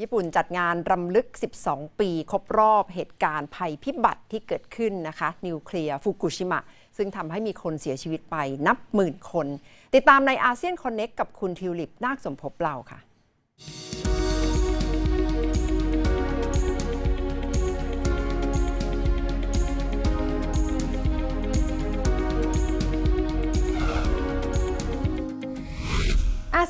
ญี่ปุ่นจัดงานรำลึก 12 ปี ครบรอบเหตุการณ์ภัยพิบัติที่เกิดขึ้นนะคะ นิวเคลียร์ฟุกุชิมะ ซึ่งทำให้มีคนเสียชีวิตไปนับหมื่นคน ติดตามในอาเซียนคอนเน็กกับคุณทิวลิปนาคสมภพเราค่ะ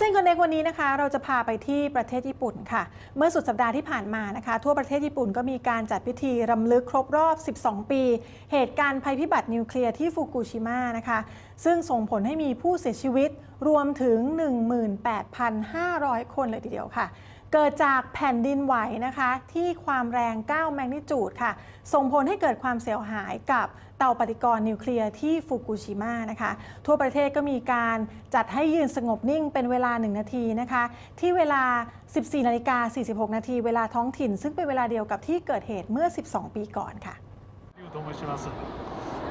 เซียนคอนเนควันนี้นะคะ เราจะพาไปที่ประเทศญี่ปุ่นค่ะ เมื่อสุดสัปดาห์ที่ผ่านมานะคะ ทั่วประเทศญี่ปุ่นก็มีการจัดพิธีรำลึกครบรอบ 12 ปี เหตุการณ์ภัยพิบัตินิวเคลียร์ที่ฟุกุชิมะนะคะ ซึ่งส่งผลให้มีผู้เสียชีวิตรวมถึง 18,500 คนเลยทีเดียวค่ะ เกิดจากแผ่นดินไหวนะคะ ที่ความแรง 9 แมกนิจูดค่ะ ส่งผลให้เกิดความเสียหายกับเตาปฏิกรณ์นิวเคลียร์ที่ฟุกุชิมานะคะ ทั่วประเทศก็มีการจัดให้ยืนสงบนิ่งเป็นเวลา 1 นาทีนะคะ ที่เวลา 14นาฬิกา46 นาทีเวลาท้องถิ่น ซึ่งเป็นเวลาเดียวกับที่เกิดเหตุเมื่อ 12 ปีก่อนค่ะ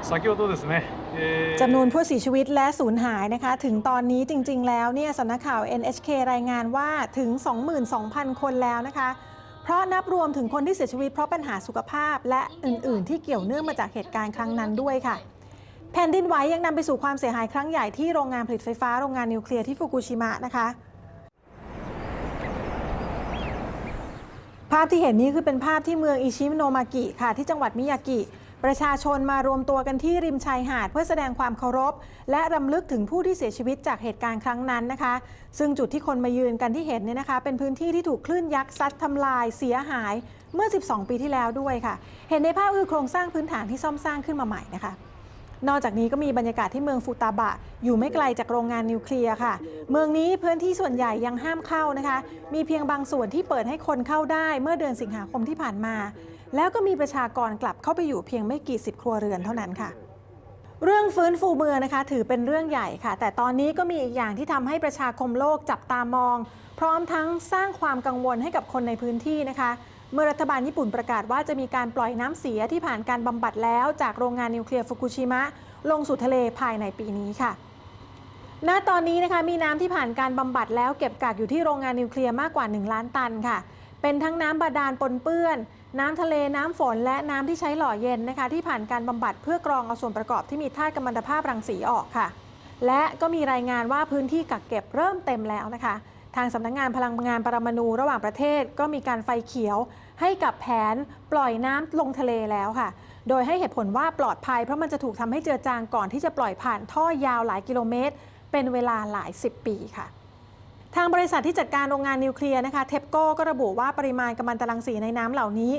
先ほどですね、えー จำนวนผู้เสียชีวิตและสูญหายนะคะ ถึงตอนนี้จริง ๆ แล้วเนี่ยสำนักข่าว NHK รายงานว่าถึง 22,000 คนแล้วนะคะ เพราะนับรวมถึงคนที่เสียชีวิตเพราะปัญหาสุขภาพและอื่น ๆ ที่เกี่ยวเนื่องมาจากเหตุการณ์ครั้งนั้นด้วยค่ะ แผ่นดินไหวยังนำไปสู่ความเสียหายครั้งใหญ่ที่โรงงานผลิตไฟฟ้าโรงงานนิวเคลียร์ที่ฟุกุชิมะนะคะ ภาพที่เห็นนี้คือเป็นภาพที่เมืองอิชิโนมากิค่ะ ที่จังหวัดมิยากิ ประชาชนมารวมตัวกันที่ริมชายหาด เพื่อแสดงความเคารพ และรำลึกถึงผู้ที่เสียชีวิตจากเหตุการณ์ครั้งนั้นนะคะ ซึ่งจุดที่คนมายืนกันที่เห็นเนี่ยนะคะ เป็นพื้นที่ที่ถูกคลื่นยักษ์ซัดทำลายเสียหายเมื่อ 12 ปีที่แล้วด้วยค่ะ เห็นในภาพคือโครงสร้างพื้นฐานที่ซ่อมสร้างขึ้นมาใหม่นะคะนอกจากนี้ก็มีบรรยากาศที่เมืองฟูตาบะ อยู่ไม่ไกลจากโรงงานนิวเคลียร์ค่ะ เมืองนี้พื้นที่ส่วนใหญ่ยังห้ามเข้านะคะ มีเพียงบางส่วนที่เปิดให้คนเข้าได้เมื่อเดือนสิงหาคมที่ผ่านมา แล้วก็มีประชากรกลับเข้าไปอยู่เพียงไม่กี่สิบครัวเรือนเท่านั้นค่ะเรื่องฟื้นฟูเมืองนะคะถือเป็นเรื่องใหญ่ค่ะ แต่ตอนนี้ก็มีอีกอย่างที่ทำให้ประชาคมโลกจับตามอง พร้อมทั้งสร้างความกังวลให้กับคนในพื้นที่นะคะ เมื่อรัฐบาลญี่ปุ่นประกาศว่าจะมีการปล่อยน้ำเสียที่ผ่านการบำบัดแล้วจากโรงงานนิวเคลียร์ฟุกุชิมะ ลงสู่ทะเลภายในปีนี้ค่ะ ณตอนนี้นะคะมีน้ำที่ผ่านการบำบัดแล้วเก็บกักอยู่ที่โรงงานนิวเคลียร์มากกว่า 1 ล้านตันค่ะ เป็นทั้งน้ำบาดาลปนเปื้อน น้ำทะเลน้ำฝนและน้ำที่ใช้หล่อเย็นนะคะ ที่ผ่านการบำบัดเพื่อกรองเอาส่วนประกอบที่มีธาตุกัมมันตภาพรังสีออกค่ะ และก็มีรายงานว่าพื้นที่กักเก็บเริ่มเต็มแล้วนะคะ ทางสำนักงงานพลังงานปรมาณูระหว่างประเทศ ก็มีการไฟเขียว ให้กับแผนปล่อยน้ำลงทะเลแล้วค่ะ โดยให้เหตุผลว่าปลอดภัยเพราะมันจะถูกทำให้เจือจางก่อนที่จะปล่อยผ่านท่อยาวหลายกิโลเมตร เป็นเวลาหลายสิบปีค่ะ ทางบริษัทที่จัดการโรงงานนิวเคลียร์นะคะเทปโก้ก็ระบุว่าปริมาณกัมมันตรังสีในน้ำเหล่านี้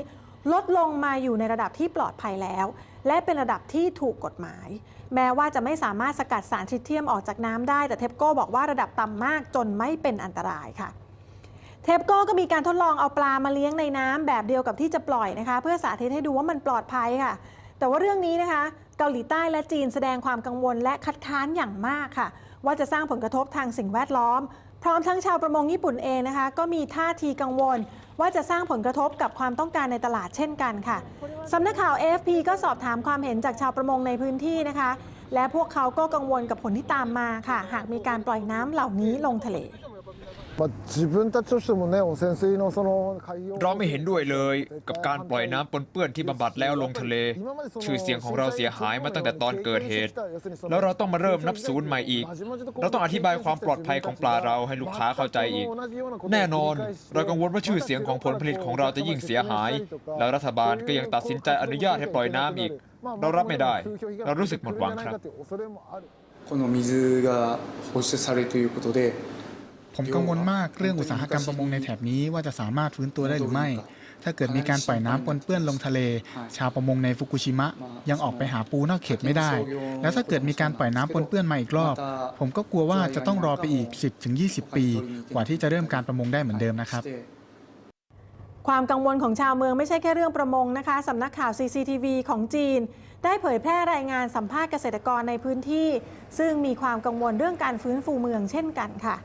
ลดลงมาอยู่ในระดับที่ปลอดภัยแล้ว และเป็นระดับที่ถูกกฎหมาย แม้ว่าจะไม่สามารถสกัดสารทริเทียมออกจากน้ำได้แต่เทปโก้บอกว่าระดับต่ำมากจนไม่เป็นอันตรายค่ะเทปโก้ก็มีการทดลองเอาปลามาเลี้ยงในน้ำแบบเดียวกับที่จะปล่อยนะคะ เพื่อสาธิตให้ดูว่ามันปลอดภัยค่ะ แต่ว่าเรื่องนี้นะคะ เกาหลีใต้และจีนแสดงความกังวลและคัดค้านอย่างมากค่ะ ว่าจะสร้างผลกระทบทางสิ่งแวดล้อม พร้อมทั้งชาวประมงญี่ปุ่นเองนะคะ ก็มีท่าทีกังวล ว่าจะสร้างผลกระทบกับความต้องการในตลาดเช่นกันค่ะสำนักข่าว AFP ก็สอบถามความเห็นจากชาวประมงในพื้นที่นะคะ และพวกเขาก็กังวลกับผลที่ตามมาค่ะ หากมีการปล่อยน้ำเหล่านี้ลงทะเล เราไม่เห็นด้วยเลยกับการปล่อยน้ำปนเปื้อนที่บำบัดแล้วลงทะเล ชื่อเสียงของเราเสียหายมาตั้งแต่ตอนเกิดเหตุ แล้วเราต้องมาเริ่มนับศูนย์ใหม่อีก เราต้องอธิบายความปลอดภัยของปลาเราให้ลูกค้าเข้าใจอีก แน่นอน เรากังวลว่าชื่อเสียงของผลผลิตของเราจะยิ่งเสียหาย แล้วรัฐบาลก็ยังตัดสินใจอนุญาตให้ปล่อยน้ำอีก เรารับไม่ได้ เรารู้สึกหมดหวังครับ この水が放出されるということで ผมกังวลมากเรื่องอุตสาหกรรมประมงในแถบนี้ว่าจะสามารถฟื้นตัวได้หรือไม่ ถ้าเกิดมีการปล่อยน้ำปนเปื้อนลงทะเล ชาวประมงในฟุกุชิมะ ยังออกไปหาปูนอกเขตไม่ได้ แล้วถ้าเกิดมีการปล่อยน้ำปนเปื้อนมาอีกรอบ ผมก็กลัวว่าจะต้องรอไปอีก 10-20 ปี กว่าที่จะเริ่มการประมงได้เหมือนเดิมนะครับความกังวลของชาวเมืองไม่ใช่แค่เรื่องประมงนะคะสำนักข่าว CCTV ของจีน ได้เผยแพร่รายงานสัมภาษณ์เกษตรกรในพื้นที่ ซึ่งมีความกังวลเรื่องการฟื้นฟูเมืองเช่นกันค่ะ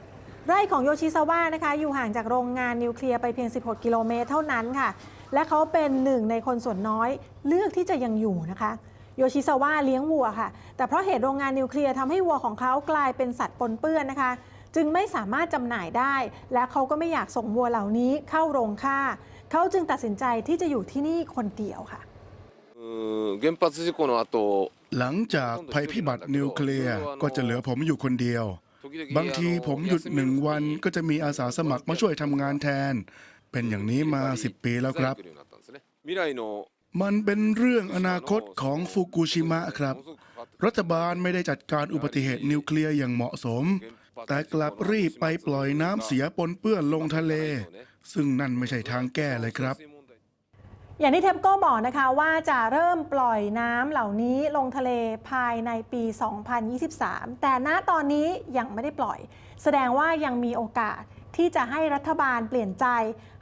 ไร่ของโยชิซาวะนะคะ อยู่ห่างจากโรงงานนิวเคลียร์ไปเพียง 16 กิโลเมตรเท่านั้นค่ะ และเขาเป็นหนึ่งในคนส่วนน้อยเลือกที่จะยังอยู่นะคะโยชิซาวะเลี้ยงวัวค่ะ แต่เพราะเหตุโรงงานนิวเคลียร์ทำให้วัวของเขากลายเป็นสัตว์ปนเปื้อนนะคะ จึงไม่สามารถจำหน่ายได้ และเขาก็ไม่อยากส่งวัวเหล่านี้เข้าโรงฆ่า เขาจึงตัดสินใจที่จะอยู่ที่นี่คนเดียวค่ะหลังจากภัยพิบัตินิวเคลียร์ก็จะเหลือผมอยู่คนเดียว บางทีผมหยุดหนึ่งวันก็จะมีอาสาสมัครมาช่วยทำงานแทน เป็นอย่างนี้มาสิบปีแล้วครับ มันเป็นเรื่องอนาคตของฟุกุชิมะครับ รัฐบาลไม่ได้จัดการอุบัติเหตุนิวเคลียร์อย่างเหมาะสม แต่กลับรีบไปปล่อยน้ำเสียปนเปื้อนลงทะเล ซึ่งนั่นไม่ใช่ทางแก้เลยครับ อย่างที่เทปโก้บอกนะคะว่าจะเริ่มปล่อยน้ำเหล่านี้ลงทะเลภายในปี 2023 แต่ณตอนนี้ยังไม่ได้ปล่อย แสดงว่ายังมีโอกาสที่จะให้รัฐบาลเปลี่ยนใจ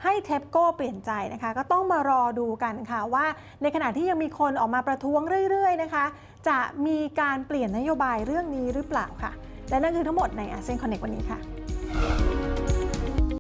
ให้เทปโก้เปลี่ยนใจนะคะ ก็ต้องมารอดูกันค่ะว่าในขณะที่ยังมีคนออกมาประท้วงเรื่อย ๆ นะคะ จะมีการเปลี่ยนนโยบายเรื่องนี้หรือเปล่าค่ะ และนั่นคือทั้งหมดในอาเซียนคอนเน c t วันนี้ค่ะ